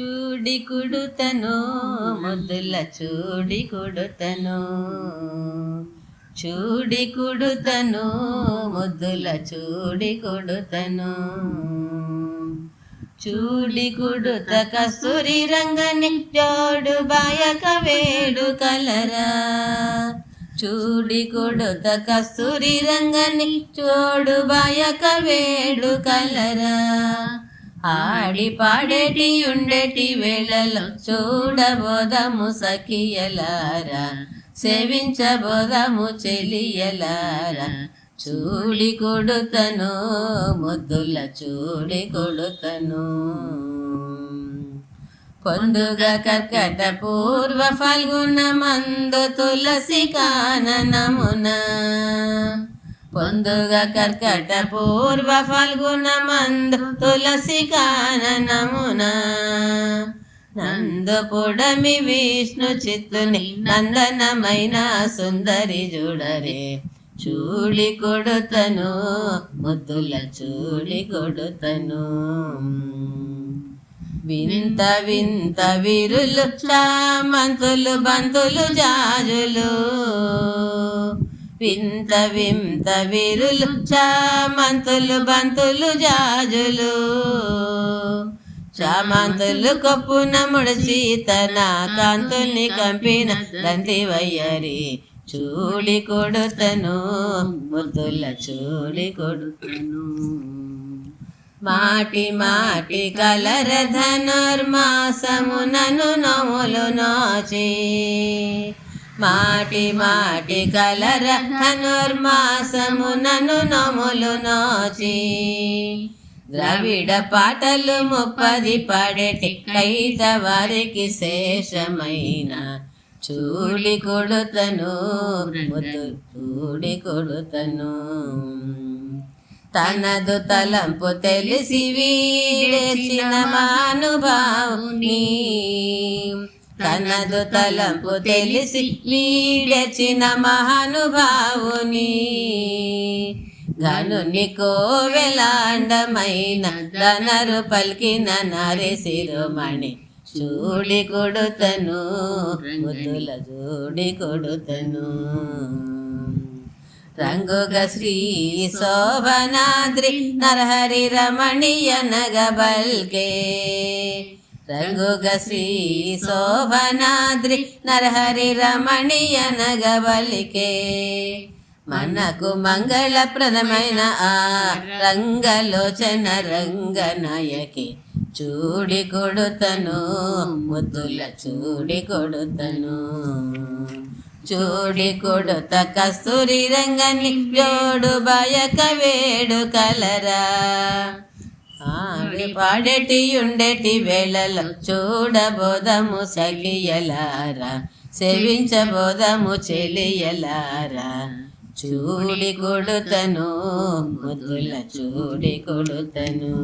చూడి కుడుతను ముద్దుల చూడి కుడుతను. చూడి కుడుతను ముద్దుల చూడి కుడుతను. చూడి కుడుత కస్తూరి రంగని జోడు బాయక వేడు కలరా. చూడి కొడుత కస్తూరి రంగని చోడు బాయక వేడు కలరా. ఆడి పాడేటి ఉండేటి వేళలో చూడబోదము సఖియలారా సేవించబోదము చెలియలారా చూడి కొడుతను ముద్దుల చూడి కొడుతను. పొందుగ కర్కట పూర్వ ఫల్గుణ మందు తులసి కాననమునా. పొందుగా కర్కట పూర్వ ఫల్గుణ మందు తులసి కాననమున నందు పొడమి విష్ణు చిత్తుని నందనమైన సుందరి చూడరే చూడి కొడుతను ముద్దుల చూడి కొడుతను. వింత వింత విరులు చామంతులు బంతులు జాజులు. వింత వింత విరులు చామంతులు బంతులు జాజులు. చామంతులు కప్పున ముడిచి తన కాంతుల్ని కంపిన దంతి వయ్యరి చూడి కొడుతను ముద్దుల చూడి కొడుతను. మాటి మాటి కలర ధనుర్మాసమునను నములు నోచి మాటి మాటి కలర ధనుర్మాసమునను నములు నోచి. ద్రవిడ పాటలు ముప్పది పడేటి కైత వారికి శేషమైన చూడి కొడుతను చూడి కొడుతను. తనదు తలంపు తెలిసి వీడేచిన మానుభావుని తనదు తలంపు తెలిసి వీడచిన మహానుభావుని. గనుని కోవెలాండమైన ధనరు పలికిన నరి శిరోమణి చూడి కొడుతను ముద్దుల చూడి కొడుతను. రంగుగ శ్రీ శోభనాద్రి నరహరి రమణీయ నగబల్కే శ్రీ శోభనాద్రి నరహరి రమణీయ నగబలికే మనకు మంగళప్రదమైన ఆ రంగలోచన రంగనాయకి చూడి కొడుతను ముద్దుల చూడి కొడుతను. చూడి కొడుత కస్తూరి రంగని జోడు బయక వేడు కలరా. పాడి పాడేటి ఉండేటి వేళలో చూడబోదము సఖియలారా సేవించబోదము చెలియలారా. చూడి కొడుతను ముద్దుల చూడి కొడుతను